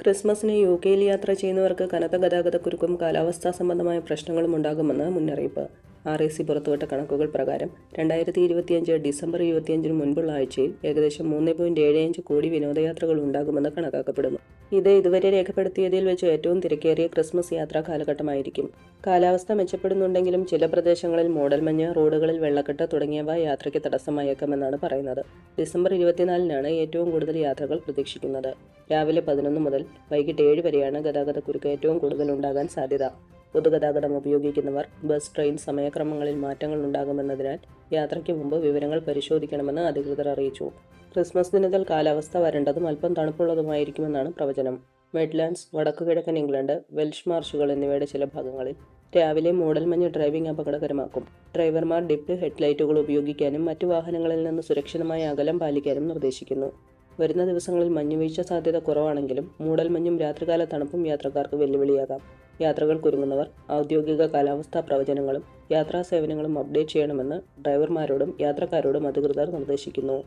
ക്രിസ്മസിന് യു കെയിൽ യാത്ര ചെയ്യുന്നവർക്ക് കനത്ത ഗതാഗതക്കുരുക്കും കാലാവസ്ഥാ സംബന്ധമായ പ്രശ്നങ്ങളും ഉണ്ടാകുമെന്ന് മുന്നറിയിപ്പ്. ആർ എ സി പുറത്തുവിട്ട കണക്കുകൾ പ്രകാരം രണ്ടായിരത്തി ഇരുപത്തിയഞ്ച് ഡിസംബർ ഇരുപത്തിയഞ്ചിന് മുൻപുള്ള ആഴ്ചയിൽ ഏകദേശം മൂന്ന് പോയിന്റ് ഏഴ് അഞ്ച് കോടി വിനോദയാത്രകൾ ഉണ്ടാകുമെന്ന് കണക്കാക്കപ്പെടുന്നു. ഇത് ഇതുവരെ രേഖപ്പെടുത്തിയതിൽ വെച്ച് ഏറ്റവും തിരക്കേറിയ ക്രിസ്മസ് യാത്രാ കാലഘട്ടമായിരിക്കും. കാലാവസ്ഥ മെച്ചപ്പെടുന്നുണ്ടെങ്കിലും ചില പ്രദേശങ്ങളിൽ മൂടൽമഞ്ഞ് റോഡുകളിൽ വെള്ളക്കെട്ട് തുടങ്ങിയവ യാത്രയ്ക്ക് തടസ്സമായേക്കാമെന്നാണ് പറയുന്നത്. ഡിസംബർ ഇരുപത്തിനാലിനാണ് ഏറ്റവും കൂടുതൽ യാത്രകൾ പ്രതീക്ഷിക്കുന്നത്. രാവിലെ പതിനൊന്ന് മുതൽ വൈകിട്ട് ഏഴ് വരെയാണ് ഗതാഗതക്കുരുക്ക് ഏറ്റവും കൂടുതൽ ഉണ്ടാകാൻ സാധ്യത. പൊതുഗതാഗതം ഉപയോഗിക്കുന്നവർ ബസ് ട്രെയിൻ സമയക്രമങ്ങളിൽ മാറ്റങ്ങൾ ഉണ്ടാകുമെന്നതിനാൽ യാത്രയ്ക്ക് മുമ്പ് വിവരങ്ങൾ പരിശോധിക്കണമെന്ന് അധികൃതർ അറിയിച്ചു. ക്രിസ്മസ് ദിനത്തിൽ കാലാവസ്ഥ വരേണ്ടതും അല്പം തണുപ്പുള്ളതുമായിരിക്കുമെന്നാണ് പ്രവചനം. വെഡ്ലാൻഡ്സ് വടക്കുകിഴക്കൻ ഇംഗ്ലണ്ട് വെൽഷ് മാർഷുകൾ എന്നിവയുടെ ചില ഭാഗങ്ങളിൽ രാവിലെ മൂടൽമഞ്ഞ് ഡ്രൈവിംഗ് അപകടകരമാക്കും. ഡ്രൈവർമാർ ഡിപ്പ് ഹെഡ്ലൈറ്റുകൾ ഉപയോഗിക്കാനും മറ്റു വാഹനങ്ങളിൽ നിന്ന് സുരക്ഷിതമായ അകലം പാലിക്കാനും നിർദ്ദേശിക്കുന്നു. വരുന്ന ദിവസങ്ങളിൽ മഞ്ഞുവീഴ്ച സാധ്യത കുറവാണെങ്കിലും മൂടൽമഞ്ഞും രാത്രികാല തണുപ്പും യാത്രക്കാർക്ക് വെല്ലുവിളിയാകാം. യാത്രകൾ കുരുങ്ങുന്നവർ ഔദ്യോഗിക കാലാവസ്ഥാ പ്രവചനങ്ങളും യാത്രാ സേവനങ്ങളും അപ്ഡേറ്റ് ചെയ്യണമെന്ന് ഡ്രൈവർമാരോടും യാത്രക്കാരോടും അധികൃതർ നിർദ്ദേശിക്കുന്നു.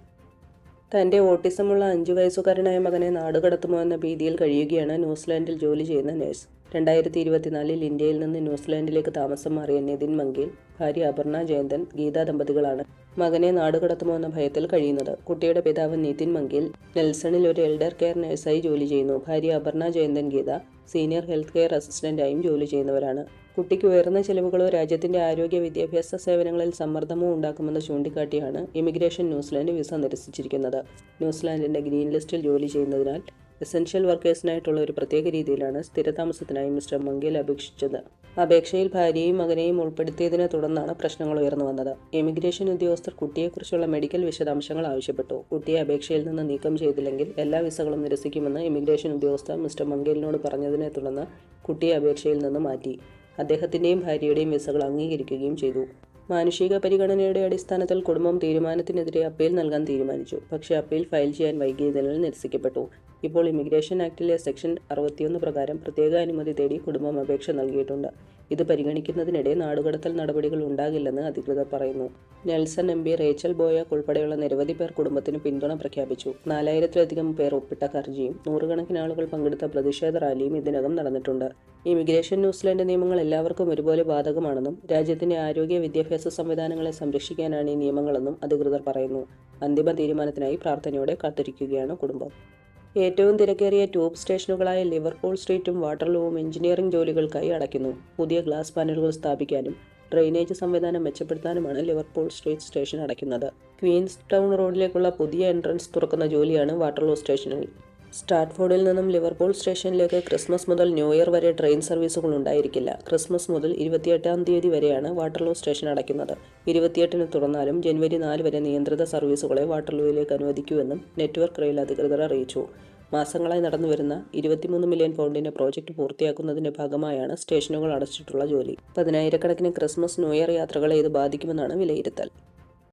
തന്റെ ഓട്ടിസമുള്ള അഞ്ചു വയസ്സുകാരനായ മകനെ നാടുകടത്തുമോ എന്ന ഭീതിയിൽ കഴിയുകയാണ് ന്യൂസിലാൻഡിൽ ജോലി ചെയ്യുന്ന നഴ്സ്. രണ്ടായിരത്തി ഇരുപത്തിനാലിൽ ഇന്ത്യയിൽ നിന്ന് ന്യൂസിലാൻഡിലേക്ക് താമസം മാറിയ നിതിൻ മങ്കേൽ ഭാര്യ അപർണ ജയന്തൻ ഗീതാ ദമ്പതികളാണ്. മകനെ നാടുകടത്തുമോ എന്ന ഭയത്തിൽ കഴിയുന്നത്. കുട്ടിയുടെ പിതാവ് നിതിൻ മങ്കേൽ നെൽസണിൽ ഒരു എൽഡർ കെയർ നഴ്സായി ജോലി ചെയ്യുന്നു. ഭാര്യ Aparna Jayanthan Geetha senior health care അസിസ്റ്റന്റായും ജോലി ചെയ്യുന്നവരാണ്. കുട്ടിക്ക് ഉയർന്ന ചെലവുകളോ രാജ്യത്തിന്റെ ആരോഗ്യ വിദ്യാഭ്യാസ സേവനങ്ങളിൽ സമ്മർദ്ദമോ ഉണ്ടാക്കുമെന്ന് ചൂണ്ടിക്കാട്ടിയാണ് ഇമിഗ്രേഷൻ ന്യൂസിലാൻഡ് വിസ നിരസിച്ചിരിക്കുന്നത്. ന്യൂസിലാൻഡിന്റെ ഗ്രീൻ ലിസ്റ്റിൽ ജോലി ചെയ്യുന്നതിനാൽ എസൻഷ്യൽ വർക്കേഴ്സിനായിട്ടുള്ള ഒരു പ്രത്യേക രീതിയിലാണ് സ്ഥിരതാമസത്തിനായി മിസ്റ്റർ മങ്കേൽ അപേക്ഷിച്ചത്. അപേക്ഷയിൽ ഭാര്യയും മകനെയും ഉൾപ്പെടുത്തിയതിനെ തുടർന്നാണ് പ്രശ്നങ്ങൾ ഉയർന്നു വന്നത്. ഇമിഗ്രേഷൻ ഉദ്യോഗസ്ഥർ കുട്ടിയെക്കുറിച്ചുള്ള മെഡിക്കൽ വിശദാംശങ്ങൾ ആവശ്യപ്പെട്ടു. കുട്ടിയെ അപേക്ഷയിൽ നിന്ന് നീക്കം ചെയ്തില്ലെങ്കിൽ എല്ലാ വിസകളും നിരസിക്കുമെന്ന് ഇമിഗ്രേഷൻ ഉദ്യോഗസ്ഥർ മിസ്റ്റർ മങ്കേലിനോട് പറഞ്ഞതിനെ തുടർന്ന് കുട്ടിയെ അപേക്ഷയിൽ നിന്ന് മാറ്റി. അദ്ദേഹത്തിന്റെയും ഭാര്യയുടെയും വിസകൾ അംഗീകരിക്കുകയും ചെയ്തു. മാനുഷിക പരിഗണനയുടെ അടിസ്ഥാനത്തിൽ കുടുംബം തീരുമാനത്തിനെതിരെ അപ്പീൽ നൽകാൻ തീരുമാനിച്ചു. പക്ഷേ അപ്പീൽ ഫയൽ ചെയ്യാൻ വൈകിയതിനാൽ നിരസിക്കപ്പെട്ടു. ഇപ്പോൾ ഇമിഗ്രേഷൻ ആക്ടിലെ സെക്ഷൻ അറുപത്തിയൊന്ന് പ്രകാരം പ്രത്യേക അനുമതി തേടി കുടുംബം അപേക്ഷ നൽകിയിട്ടുണ്ട്. ഇത് പരിഗണിക്കുന്നതിനിടെ നാടുകടത്തൽ നടപടികൾ ഉണ്ടാകില്ലെന്ന് അധികൃതർ പറയുന്നു. Nelson M P Rachel Boyack ഉൾപ്പെടെയുള്ള നിരവധി പേർ കുടുംബത്തിന് പിന്തുണ പ്രഖ്യാപിച്ചു. നാലായിരത്തിലധികം പേർ ഒപ്പിട്ട ഹർജിയും നൂറുകണക്കിന് ആളുകൾ പങ്കെടുത്ത പ്രതിഷേധ റാലിയും ഇതിനകം നടന്നിട്ടുണ്ട്. ഇമിഗ്രേഷൻ ന്യൂസിലാൻഡ് നിയമങ്ങൾ എല്ലാവർക്കും ഒരുപോലെ ബാധകമാണെന്നും രാജ്യത്തിന്റെ ആരോഗ്യ വിദ്യാഭ്യാസ സംവിധാനങ്ങളെ സംരക്ഷിക്കാനാണ് ഈ നിയമങ്ങളെന്നും അധികൃതർ പറയുന്നു. അന്തിമ തീരുമാനത്തിനായി പ്രാർത്ഥനയോടെ കാത്തിരിക്കുകയാണ് കുടുംബം. ഏറ്റവും തിരക്കേറിയ ട്യൂബ് സ്റ്റേഷനുകളായ ലിവർപൂൾ സ്ട്രീറ്റും വാട്ടർലൂവും എഞ്ചിനീയറിംഗ് ജോലികൾക്കായി അടയ്ക്കുന്നു. പുതിയ ഗ്ലാസ് പാനലുകൾ സ്ഥാപിക്കാനും ഡ്രെയിനേജ് സംവിധാനം മെച്ചപ്പെടുത്താനുമാണ് ലിവർപൂൾ സ്ട്രീറ്റ് സ്റ്റേഷൻ അടയ്ക്കുന്നത്. ക്വീൻസ് ടൗൺ റോഡിലേക്കുള്ള പുതിയ എൻട്രൻസ് തുറക്കുന്ന ജോലിയാണ് വാട്ടർലൂ സ്റ്റേഷനിൽ. സ്റ്റാർട്ട്ഫോർഡിൽ നിന്നും ലിവർപൂൾ സ്റ്റേഷനിലേക്ക് ക്രിസ്മസ് മുതൽ ന്യൂ ഇയർ വരെ ട്രെയിൻ സർവീസുകൾ ഉണ്ടായിരിക്കില്ല. ക്രിസ്മസ് മുതൽ ഇരുപത്തിയെട്ടാം തീയതി വരെയാണ് വാട്ടർലൂ സ്റ്റേഷൻ അടയ്ക്കുന്നത്. ഇരുപത്തിയെട്ടിന് തുറന്നാലും ജനുവരി നാല് വരെ നിയന്ത്രിത സർവീസുകളെ വാട്ടർലോയിലേക്ക് അനുവദിക്കുമെന്നും നെറ്റ്വർക്ക് റെയിൽ അധികൃതർ അറിയിച്ചു. മാസങ്ങളായി നടന്നുവരുന്ന ഇരുപത്തിമൂന്ന് മില്യൺ പൗണ്ടിന്റെ പ്രോജക്റ്റ് പൂർത്തിയാക്കുന്നതിന്റെ ഭാഗമായാണ് സ്റ്റേഷനുകൾ അടച്ചിട്ടുള്ള ജോലി. പതിനായിരക്കണക്കിന് ക്രിസ്മസ് ന്യൂ ഇയർ യാത്രകളെ ഇത് ബാധിക്കുമെന്നാണ് വിലയിരുത്തൽ.